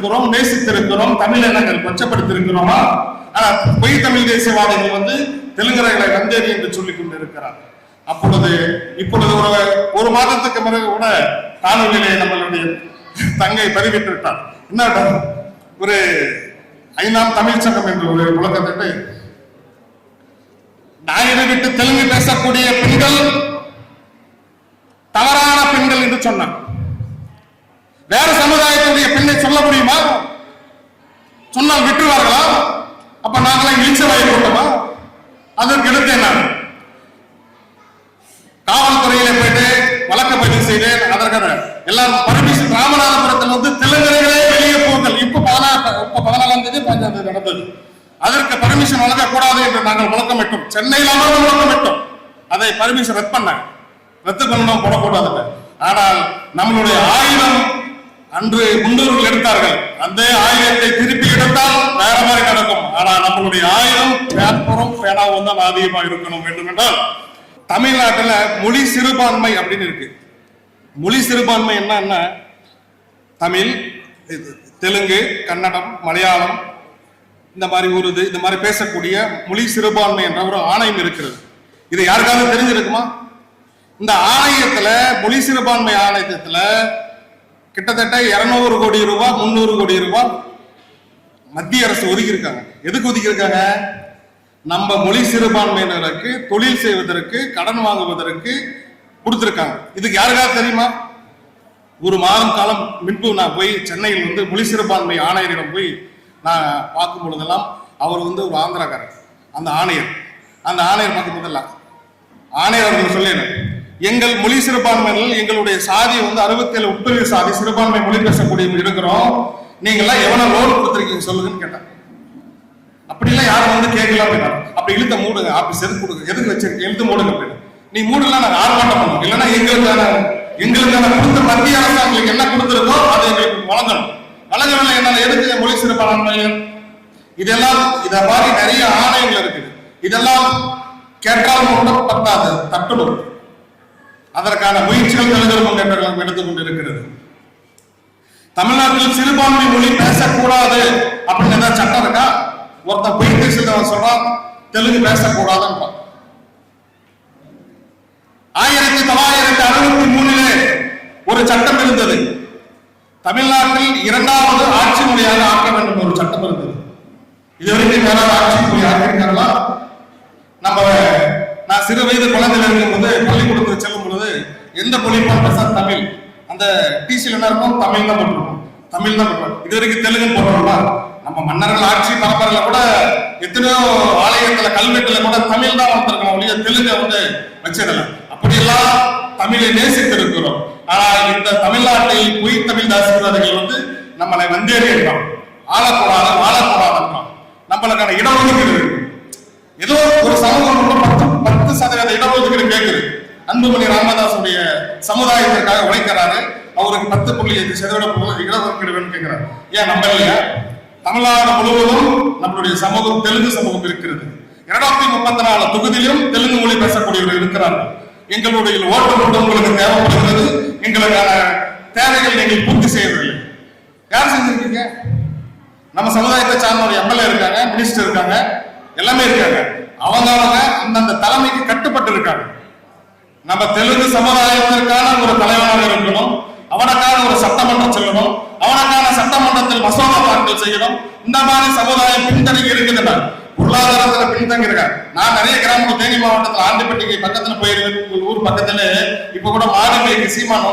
மதித்திருக்கிறோம் நேசித்திருக்கிறோம் தமிழை நாங்கள் கொச்சப்படுத்திருக்கிறோமா ஆனா பொய் தமிழ் தேசியவாதிகள் வந்து தெலுங்கர்களை வந்தேரி என்று சொல்லிக் கொண்டிருக்கிறார். அப்பொழுது இப்பொழுது ஒரு ஒரு மாதத்துக்கு பிறகு கூட காணொலியிலே நம்மளுடைய தங்கை பதிவிட்டு என்ன ஒரு ஐந்தாம் தமிழ் சங்கம் என்று ஒரு முழக்கத்திட்டு ஞாயிறு விட்டு தெலுங்கு பேசக்கூடிய பெண்கள் தவறான பெண்கள் என்று சொன்னார். வேற சமுதாயத்தினுடைய பெண்ணை சொல்ல முடியுமா? சொன்னால் விட்டுருவார்களா? அப்ப நாங்களாம் இழிச்ச வாயை விட்டோமா அதற்கு எடுத்தேன் நான் காவல்துறையில போயிட்டு வழக்க பதிவு செய்தேன். அதற்கான எல்லாம் பர்மிஷன் ராமநாதபுரத்தில் வந்து தெலுங்கர்களே வெளியே போங்கள். இப்ப பதினாறு இப்ப பதினாலாம் தேதி பதினஞ்சாம் தேதி நடந்தது. அதற்கு பர்மிஷன் வழங்கக்கூடாது என்று நாங்கள் முழக்கமிட்டோம். சென்னையில் அமர்ந்து முழக்கமிட்டோம். அதை பர்மிஷன் ரத்து பண்ணாங்க ரத்து பண்ணணும் போடக்கூடாது ஆனால் நம்மளுடைய ஆயுதம் அன்று முன்னோர்கள் எடுத்தார்கள். அந்த ஆயுதத்தை திருப்பி எடுத்தால் வேற மாதிரி நடக்கும். ஆனா நம்மளுடைய ஆயுதம் பேப்பரும் பேனாவும் தான் அதிகமா இருக்கணும் வேண்டும் என்றால் தமிழ்நாட்டில் மொழி சிறுபான்மை அப்படின்னு இருக்கு. மொழி சிறுபான்மை என்னன்னா தமிழ் இது, தெலுங்கு கன்னடம் மலையாளம் இந்த மாதிரி ஒரு இது இந்த மாதிரி பேசக்கூடிய மொழி சிறுபான்மை என்ற ஒரு ஆணையம் இருக்கிறது. இது யாருக்காவது தெரிஞ்சிருக்குமா? இந்த ஆணையத்துல மொழி சிறுபான்மை ஆணையத்துல கிட்டத்தட்ட இருநூறு கோடி ரூபாய் முந்நூறு கோடி ரூபாய் மத்திய அரசு ஒதுக்கி இருக்காங்க எதுக்கு ஒதுக்கி இருக்காங்க நம்ம மொழி சிறுபான்மையினருக்கு தொழில் செய்வதற்கு கடன் வாங்குவதற்கு கொடுத்துருக்காங்க. இதுக்கு யாருக்காவது தெரியுமா? ஒரு மாதம் காலம் முன்பு நான் போய் சென்னையில் வந்து மொழி சிறுபான்மை ஆணையரிடம் போய் நான் பார்க்கும் பொழுதெல்லாம் அவர் வந்து ஒரு ஆந்திராக்காரர். அந்த ஆணையர். அந்த ஆணையர் பார்க்கும் போதெல்லாம். ஆணையர் அவர்கள் சொல்லிடுறேன் எங்கள் மொழி சிறுபான்மையினர் எங்களுடைய சாதி வந்து அறுபத்தேழு உட்பிரிவு சாதி சிறுபான்மை மொழி பேசக்கூடிய இருக்கிறோம். நீங்களாம் எவ்வளவு லோன் கொடுத்துருக்கீங்க சொல்லுங்கன்னு கேட்டேன் அப்படிலாம் யாரும் வந்து கேட்கல அப்படின்னா அப்படி இழுத்த மூடுங்க ஆபீஸ் எதுக்கு கொடுங்க. எதுக்கு வச்சிருக்கீங்க? இழுத்து மூடுங்க அப்படின்னு. நீ மூடலாம் நாங்க ஆர்ப்பாட்டம் பண்ணுவோம். இல்லைன்னா எங்களுக்கான எங்களுக்கான கொடுத்த மத்திய அரசு எங்களுக்கு என்ன கொடுத்துருக்கோ அதை எங்களுக்கு வழங்கணும். வழங்கவில்லை என்ன எதுக்கு மொழி சிறுபான்மையினர் இதெல்லாம் இத மாதிரி நிறைய ஆணையங்கள் இருக்குது. இதெல்லாம் கேட்டாலும் கூட பத்தாது தட்டணும் அதற்கான முயற்சிகள் தலைவர் முன்னேற்றங்கள் எடுத்துக் கொண்டிருக்கிறது தமிழ்நாட்டில் சிறுபான்மை மொழி பேசக்கூடாது அப்படின்னு ஏதாவது சட்டம் இருக்கா? ஒருத்தன் பொய் பேசுறவன் சொல்றான் தெலுங்கு பேசக்கூடாதுன்றான். ஆயிரத்தி தொள்ளாயிரத்தி அறுபத்தி மூணிலே ஒரு சட்டம் இருந்தது. தமிழ்நாட்டில் இரண்டாவது ஆட்சி மொழியாக ஆக்க வேண்டும் ஒரு சட்டம் இருந்தது. இதுவரைக்கும் யாராவது ஆட்சி மொழி ஆக்கியிருக்காங்களா? நம்ம நான் சிறு வயது குழந்தையில இருக்கும்போது பள்ளிக்கூடத்துக்கு செல்லும் எந்த மொழி பேச தமிழ். அந்த டிசியில் என்ன இருக்கும்? தமிழ் தான் போட்டிருக்கும் தமிழ் தான் போட்டிருக்கும் இது வரைக்கும் தெலுங்கு போடுறோம்னா நம்ம மன்னர்கள் ஆட்சி பரம்பரையில் கூட எத்தனையோ ஆலயத்தில் கல்வெட்டுல கூட தமிழ் தான் வந்திருக்கோம் ஒழிய தெலுங்கை வந்து வச்சதில்லை. அப்படியெல்லாம் தமிழை நேசித்திருக்கிறோம். ஆனா இந்த தமிழ்நாட்டில் பொய் தமிழ் தாசிவாதிகள் வந்து நம்மளை வந்தேறியிருக்கோம் ஆளக்கூடாது வாழக்கூடாதுன்றோம் நம்மளுக்கான இடஒதுக்கீடு இருக்கு ஏதோ ஒரு சமூகம் பத்து பத்து சதவீத இடஒதுக்கீடு கேட்குது. அன்புமணி ராமதாசுடைய சமுதாயத்திற்காக உழைக்கிறாரு. அவருக்கு பத்து புள்ளி ஐந்து சதவீதம் இடஒதுக்கீடு வேணும்னு ஏன் நம்ம இல்லையா தமிழ்நாடு முழுவதும் நம்மளுடைய சமூகம் தெலுங்கு சமூகம் இருக்கிறது. இருநூத்தி முப்பத்தி நாலு தொகுதியிலும் தெலுங்கு மொழி பேசக்கூடியவர்கள் இருக்கிறார்கள் எங்களுடைய ஓட்டு மட்டும் உங்களுக்கு தேவைப்படுகிறது. எங்களுக்கான தேவைகள் நீங்கள் பூர்த்தி செய்யவில்லை. யார் செஞ்சிருக்கீங்க? நம்ம சமுதாயத்தை சார்ந்த எம்எல்ஏ இருக்காங்க மினிஸ்டர் இருக்காங்க எல்லாமே இருக்காங்க. அவங்க அவங்க அந்தந்த தலைமைக்கு கட்டுப்பட்டு இருக்காங்க. நம்ம தெலுங்கு சமுதாயத்திற்கான ஒரு தலைவனாக இருக்கணும். அவனுக்கான ஒரு சட்டமன்றம் செல்லணும் அவனுக்கான சட்டமன்றத்தில் மசோதா தாக்கல் செய்யணும். இந்த மாதிரி சமுதாயம் பின்தங்கி இருக்கின்றன. பொருளாதாரத்துல பின்தங்கி இருக்க. நான் நிறைய கிராமங்கள் தேனி மாவட்டத்தில் ஆண்டிப்பட்டிக்கு பக்கத்துல போயிருக்கேன். ஊர் பக்கத்துல இப்ப கூட மாடுகளுக்கு சீமான்